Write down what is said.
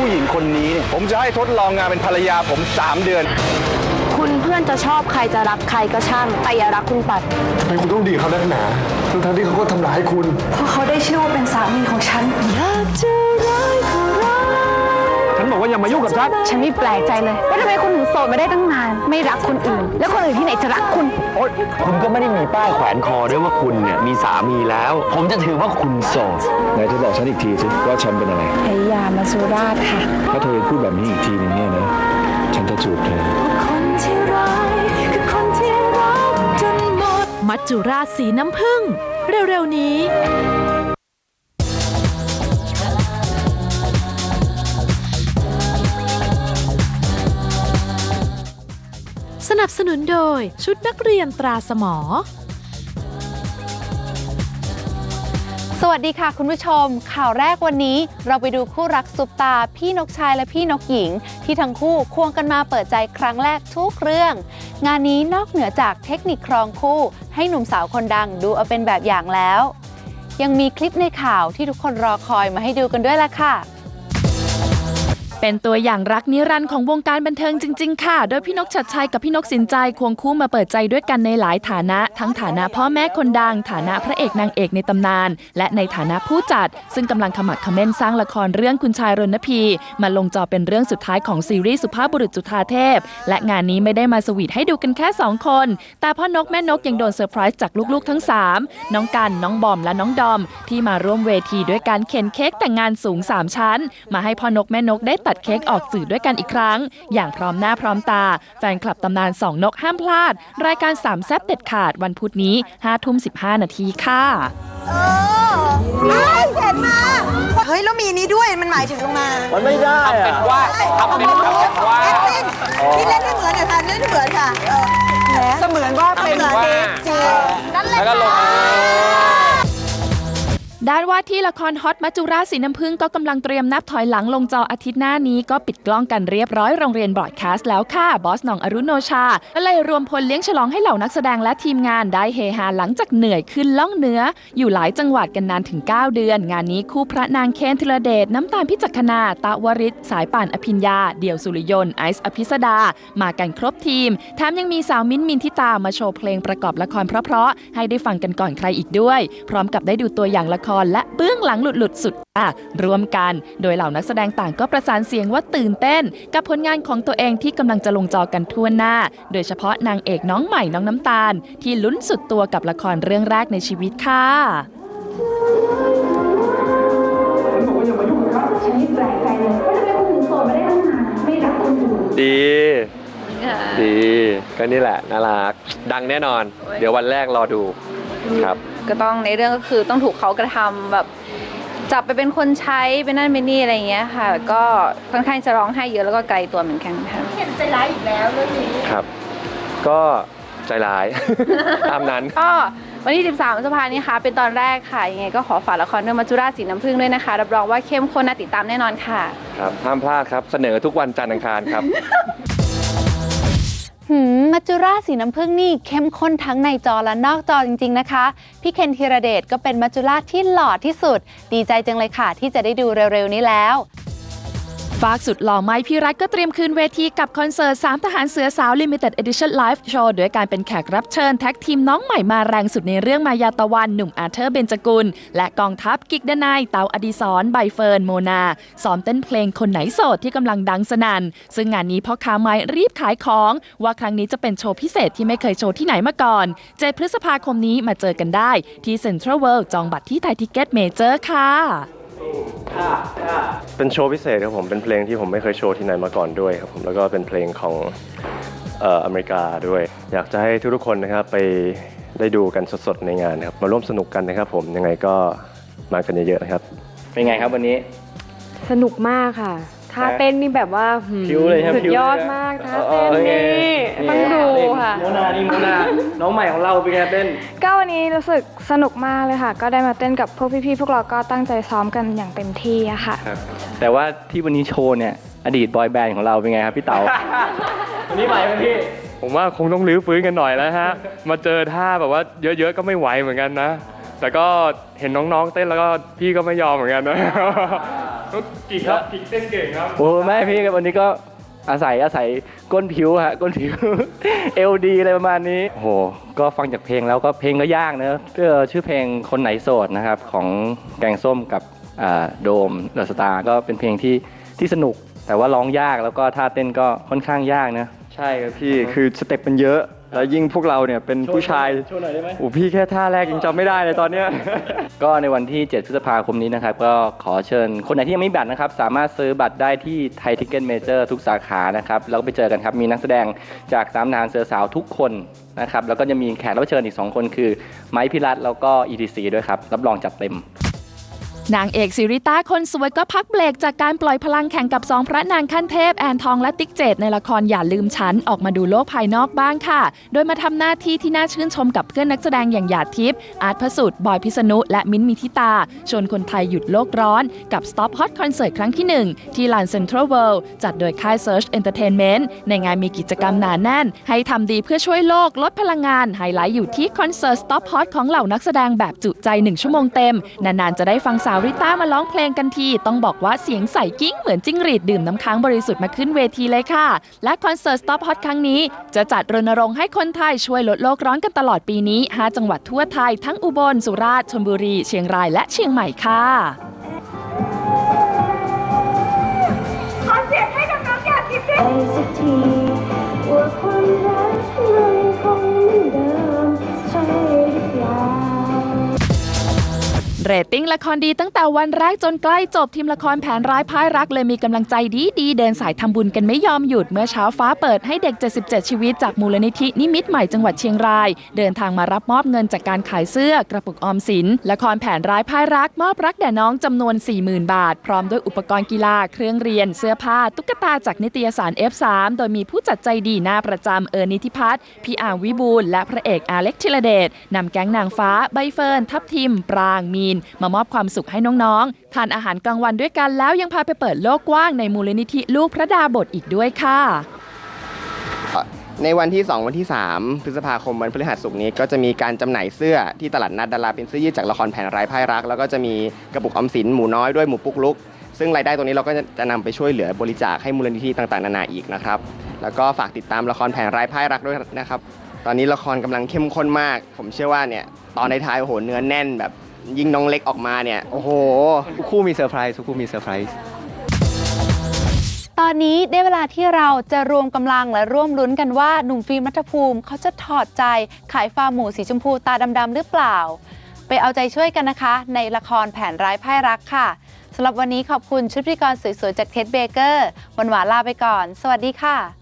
ผู้หญิงคนนี้เนี่ยผมจะให้ทดลองงานเป็นภรรยาผม 3 เดือน คุณเพื่อนจะชอบใครจะรักใครก็ช่างแต่อย่ารักคุณปัดทำไมคุณต้องดีเขานักหนาทั้งๆที่เขาก็ทำร้ายคุณ เพราะเขาได้ชื่อว่าเป็นสามีของฉันอยากจะ มายุ่งกับฉัน ฉันไม่แปลกใจเลยว่าทำไมคุณถึงโสดมาได้ตั้งนาน ไม่รักคนอื่น แล้วคนอื่นที่ไหนจะรักคุณคุณก็ไม่ได้มีป้ายแขวนคอด้วยว่าคุณเนี่ยมีสามีแล้ว ผมจะถือว่าคุณโสดไหนเธอบอกฉันอีกทีสิว่าฉันเป็นอะไรพยามาสุราชค่ะ ถ้าเธอพูดแบบนี้อีกทีนึงเนี่ยนะ ฉันจะจูบเธอ คนที่ร้ายคือคนที่รักจนหมด มัจจุราชสีน้ำผึ้งเร็วๆนี้ นับสนุนโดยชุดนักเรียนตราสมอ สวัสดีค่ะคุณผู้ชม ข่าวแรกวันนี้เราไปดูคู่รักซุปตา พี่นกชายและพี่นกหญิง ที่ทั้งคู่ควงกันมาเปิดใจครั้งแรกทุกเรื่อง งานนี้นอกเหนือจากเทคนิคครองคู่ ให้หนุ่มสาวคนดังดูเอาเป็นแบบอย่างแล้ว ยังมีคลิปในข่าวที่ทุกคนรอคอยมาให้ดูกันด้วยล่ะค่ะ เป็นตัวอย่างรักนิรันดร์ของวงการบันเทิงจริง ๆ ค่ะ โดยพี่นกชัดชัยกับพี่นกสินใจควงคู่มาเปิดใจด้วยกันในหลายฐานะ ทั้งฐานะพ่อแม่คนดัง ฐานะพระเอกนางเอกในตำนาน และในฐานะผู้จัด ซึ่งกำลังขมักเขม้นสร้างละครเรื่องคุณชายรณพี มาลงจอเป็นเรื่องสุดท้ายของซีรีส์สุภาพบุรุษจุฑาเทพ และงานนี้ไม่ได้มาสวีทให้ดูกันแค่ 2 คน แต่พ่อนกแม่นกยังโดนเซอร์ไพรส์จากลูกๆทั้ง 3 น้องกันน้องบอมและน้องดอม ที่มาร่วมเวทีด้วยการเข็นเค้กแต่งงานสูง 3 ชั้น มาให้พ่อนกแม่นกได้ตดเค้กออกสื่อด้วยกันอีกครั้ง อย่างพร้อมหน้าพร้อมตา แฟนคลับตำนานสองนกห้ามพลาด รายการสามแซบเด็ดขาดวันพุธนี้5ทุ่ม15 นาทีค่ะเห็นมาเฮ้ย แล้วมีนี้ด้วยมันหมายถึงลงมา มันไม่ได้อะว่าทำเป็นทำเป็นว่าที่เล่นให้เหมือนหน่อยค่ะเล่นให้เหมือนค่ะเออเสมือนว่าเป็นเหมือนจริงนั่นแหละค่ะ ด้านว่าที่ละครฮอตมัจจุราชสีน้ำผึ้งก็กำลังเตรียมนับถอยหลังลงจออาทิตย์หน้านี้ก็ปิดกล้องกันเรียบร้อยโรงเรียนบรอดแคสต์แล้วค่ะ บอสหนองอรุณโนชา ก็เลยรวมพลเลี้ยงฉลองให้เหล่านักแสดงและทีมงานได้เฮฮาหลังจากเหนื่อยขึ้นล่องเนื้อ อยู่หลายจังหวัดกันนานถึง 9 เดือน งานนี้คู่พระนางเคนธีรเดชน้ำตาลพิจักขณาตะวริศสายป่านอภิญญา เดี่ยวสุริยนต์ไอซ์อภิสดา มากันครบทีมแถมยังมีสาวมิ้นท์มินทิตามาโชว์เพลงประกอบละครเพราะๆให้ได้ฟังกันก่อนใครอีกด้วย พร้อมกับได้ดูตัวอย่างละครและเบื้องหลังหลุดๆสุดอะรวมกัน โดยเหล่านักแสดงต่างก็ประสานเสียงว่าตื่นเต้น กับผลงานของตัวเองที่กำลังจะลงจอกันทั่วหน้า โดยเฉพาะนางเอกน้องใหม่น้องน้ำตาล ที่ลุ้นสุดตัวกับละครเรื่องแรกในชีวิตค่ะดี ดี ก็นี่แหละน่ารัก ดังแน่นอน เดี๋ยววันแรกรอดูครับ ก็ต้องในเรื่องก็คือต้องถูกเขากระทำแบบจับไปเป็นคนใช้เป็นนั่นเป็นนี่อะไรอย่างเงี้ยค่ะ ก็ค่อนข้างจะร้องไห้เยอะแล้วก็ไกลตัวเหมือนกันค่ะครับ ก็ใจร้าย ตามนั้นก็วันที่ 13พฤษภาคมนี้ค่ะ เป็นตอนแรกค่ะ ยังไงก็ขอฝากละครเรื่องมัจจุราชสีน้ำผึ้งด้วยนะคะ รับรองว่าเข้มข้นน่าติดตามแน่นอนค่ะ ครับ ห้ามพลาดครับ เสนอทุกวันจันทร์อังคารครับหื มัจจุราชสีน้ำผึ้งนี่เข้มข้นทั้งในจอและนอกจอจริง ๆ นะคะ พี่เคนธีรเดชก็เป็นมัจจุราชที่หล่อที่สุด ดีใจจังเลยค่ะที่จะได้ดูเร็ว ๆ นี้แล้ว ฝากสุดหล่อไม้พี่รัฐก็เตรียมคืนเวทีกับคอนเสิร์ต 3 ทหารเสือสาว Limited Edition Live Show ด้วยการเป็นแขกรับเชิญแท็กทีมน้องใหม่มาแรงสุดในเรื่องมายาตะวัน หนุ่มอาเธอร์เบนจกุล และกองทัพกิกดนายเตาอดีศรใบเฟิร์นโมนาซ้อมเต้นเพลงคนไหนโสดที่กำลังดังสนัน่น ซึ่งงานนี้พ่อค้าไม้รีบขายของ ว่าครั้งนี้จะเป็นโชว์พิเศษที่ไม่เคยโชว์ที่ไหนมาก่อน 7 พฤษภาคมนี้มาเจอกันได้ ที่ Central World จองบัตรที่ไทยทิเก็ตเมเจอร์ค่ะ เป็นโชว์พิเศษครับผม เป็นเพลงที่ผมไม่เคยโชว์ที่ไหนมาก่อนด้วยครับผมแล้วก็เป็นเพลงของเอ่ออเมริกาด้วย อยากจะให้ทุกๆคนนะครับไปได้ดูกันสดๆในงานนะครับมาร่วมสนุกกันนะครับผมยังไงก็มากันเยอะๆนะครับ เป็นไงครับวันนี้ สนุกมากค่ะท่าเต้นนี่แบบว่าหืมผิวเลยครับสุดผิวยอดเลยนะมากท่าเออเต้นเออนี่โอเคต้องดูค่ะ โมนานี่โมนาน้องใหม่ของเราเป็นไงเต้นก็วันนี้รู้สึกสนุกมากเลยค่ะ ก็ได้มาเต้นกับพวกพี่ๆพวกเราก็ตั้งใจซ้อมกันอย่างเต็มที่อะค่ะ แต่ว่าที่วันนี้โชว์เนี่ยอดีตบอยแบนด์ของเราเป็นไงครับพี่เต๋าวันนี้ใหม่ไหมพี่ผมว่าคงต้องรื้อฟื้นกันหน่อยแล้วฮะ มาเจอท่าแบบว่าเยอะๆก็ไม่ไหวเหมือนกันนะ แต่ก็เห็นน้องๆเต้นแล้วก็พี่ก็ไม่ยอมเหมือนกันนะกิ่งครับกิ่งเต้นเก่งครับโอ้ไม่พี่วันนี้ก็ อาศัยอาศัยก้นผิวฮะก้นผิวเอลดีอะไรประมาณนี้โอ้โหก็ฟังจากเพลงแล้วก็เพลงก็ยากนะเอ่อชื่อเพลงคนไหนโสดนะครับของแกงส้มกับอ่าโดมเดอะสตาร์ก็เป็นเพลงที่ที่สนุก แต่ว่าร้องยากแล้วก็ท่าเต้นก็ค่อนข้างยากนะใช่ครับพี่คือสเต็ปมันเยอะ แล้วยิ่งพวกเราเนี่ยเป็นผู้ชายโชว์หน่อยได้ไหมโอ้พี่แค่ท่าแรกยังจำไม่ได้เลยตอนเนี้ย ก็ในวันที่ 7 พฤษภาคมนี้นะครับ ก็ขอเชิญคนไหนที่ยังไม่มีบัตรนะครับ สามารถซื้อบัตรได้ที่ไทยทิกเก็ตเมเจอร์ทุกสาขานะครับ แล้วก็ไปเจอกันครับ มีนักแสดงจากสามนานเสือสาวทุกคนนะครับ แล้วก็จะมีแขกรับเชิญอีก 2 คนคือไมค์พิรัตแล้วก็ ETC ด้วยครับ รับรองจัดเต็ม นางเอกซิริต้าคนสวยก็พักเบรกจากการปล่อยพลังแข่งกับสองพระนางขั้นเทพแอนทองและติ๊กเจดในละครอย่าลืมฉัน ออกมาดูโลกภายนอกบ้างค่ะ โดยมาทำหน้าที่ที่น่าชื่นชมกับเพื่อนนักแสดงอย่างหยาดทิพย์อาร์ตพระสุดบอยพิษณุ และมิ้นมิทิตา ชวนคนไทยหยุดโลกร้อนกับ Stop Hot Concert ครั้งที่ 1 ที่ลาน Central World จัดโดยค่าย Search Entertainment ในงานมีกิจกรรมหนาแน่น ให้ทำดีเพื่อช่วยโลกลดพลังงานไฮไลท์อยู่ที่คอนเสิร์ต Stop Hot ของเหล่านักแสดงแบบจุใจ1ชั่วโมงเต็มนานๆจะได้ฟังสาวริต้ามาร้องเพลงกันที ต้องบอกว่าเสียงใสกิ้งเหมือนจิ้งหรีดดื่มน้ำค้างบริสุทธิ์มาขึ้นเวทีเลยค่ะ และคอนเสิร์ต Stop Hot ครั้งนี้ จะจัดรณรงค์ให้คนไทยช่วยลดโลกร้อนกันตลอดปีนี้ 5 จังหวัดทั่วไทย ทั้งอุบล สุราษฎร์ชลบุรี เชียงรายและเชียงใหม่ค่ะไปสักทีว่า ตติ้งละครดีตั้งแต่วันแรกจนใกล้จบทีมละครแผนร้ายพ่ายรักเลยมีกำลังใจดีดีๆเดินสายทำบุญกันไม่ยอมหยุดเมื่อเช้าฟ้าเปิดให้เด็ก 77 ชีวิตจากมูลนิธินิมิตใหม่จังหวัดเชียงราย เดินทางมารับมอบเงินจากการขายเสื้อกระปุกออมสิน ละครแผนร้ายพ่ายรักมอบรักแด่น้องจำนวน 40,000 บาท พร้อมด้วยอุปกรณ์กีฬาเครื่องเรียน เสื้อผ้าตุ๊กตาจากนิตยสาร F3 โดยมีผู้จัดใจดีหน้าประจำเออนิติพัฒน์พีอาร์วิบูลและพระเอกอาเล็กธิรเดชนำแก๊งนางฟ้าใบเฟิร์นทับทิมปรางมีนมามอบความสุขให้น้องๆ ทานอาหารกลางวันด้วยกันแล้วยังพาไปเปิดโลกกว้างในมูลนิธิลูกพระดาบทอีกด้วยค่ะ ในวันที่ 2 วันที่ 3 พฤษภาคมวันพฤหัสศุกร์นี้ก็จะมีการจำหน่ายเสื้อที่ตลาดนัดดาราเป็นเสื้อยืดจากละครแผ่นร้ายพ่ายรัก แล้วก็จะมีกระปุกออมสินหมูน้อยด้วยหมูปุกลุก ซึ่งรายได้ตรงนี้เราก็จะนำไปช่วยเหลือบริจาคให้มูลนิธิต่างๆนานาอีกนะครับแล้วก็ฝากติดตามละครแผ่นร้ายพ่ายรักด้วยนะครับ ตอนนี้ละครกำลังเข้มข้นมาก ผมเชื่อว่าเนี่ยตอนในท้ายๆโอ้โหเนื้อแน่นแบบ ยิ่งน้องเล็กออกมาเนี่ย โอ้โห ทุกคู่มีเซอร์ไพรส์ทุกคู่มีเซอร์ไพรส์ตอนนี้ได้เวลาที่เราจะรวมกำลังและร่วมลุ้นกันว่าหนุ่มฟิล์มรัฐภูมิเขาจะถอดใจขายฟาร์มหมูสีชมพูตาดำๆหรือเปล่า ไปเอาใจช่วยกันนะคะ ในละครแผนร้ายพ่ายรักค่ะสำหรับวันนี้ขอบคุณชุดพิธีกรสวยๆจากเท็ดเบเกอร์วันหวานลาไปก่อน สวัสดีค่ะ